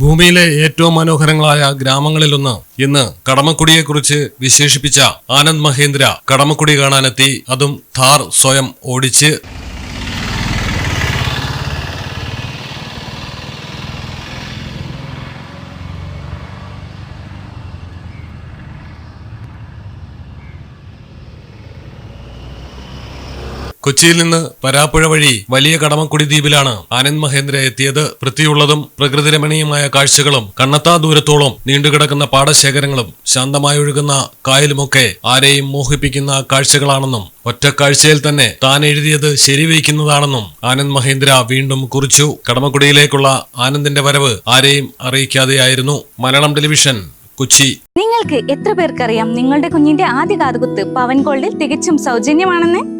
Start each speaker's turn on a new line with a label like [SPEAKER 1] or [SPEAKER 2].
[SPEAKER 1] ഭൂമിയിലെ ഏറ്റവും മനോഹരങ്ങളായ ഗ്രാമങ്ങളിലൊന്ന് ഇന്ന് കടമക്കുടിയെക്കുറിച്ച് വിശേഷിപ്പിച്ച ആനന്ദ് മഹേന്ദ്ര കടമക്കുടി കാണാനെത്തി. അതും ഥാർ സ്വയം ഓടിച്ച് കൊച്ചിയിൽ നിന്ന് പരാപ്പുഴ വഴി വലിയ കടമക്കുടി ദ്വീപിലാണ് ആനന്ദ് മഹേന്ദ്ര എത്തിയത്. വൃത്തിയുള്ളതും പ്രകൃതിരമണീയമായ കാഴ്ചകളും കണ്ണത്താ ദൂരത്തോളം നീണ്ടുകിടക്കുന്ന പാടശേഖരങ്ങളും ശാന്തമായി ഒഴുകുന്ന കായലുമൊക്കെ ആരെയും മോഹിപ്പിക്കുന്ന കാഴ്ചകളാണെന്നും ഒറ്റ കാഴ്ചയിൽ തന്നെ താൻ എഴുതിയത് ശരിവയ്ക്കുന്നതാണെന്നും ആനന്ദ് മഹേന്ദ്ര വീണ്ടും കുറിച്ചു. കടമക്കുടിയിലേക്കുള്ള ആനന്ദിന്റെ വരവ് ആരെയും അറിയിക്കാതെയായിരുന്നു. മലയാളം ടെലിവിഷൻ കൊച്ചി.
[SPEAKER 2] നിങ്ങൾക്ക് എത്ര പേർക്കറിയാം നിങ്ങളുടെ കുഞ്ഞിന്റെ ആദ്യ കാതുകുത്ത് പവൻ ഗോൾഡിൽ തികച്ചും സൗജന്യമാണെന്ന്?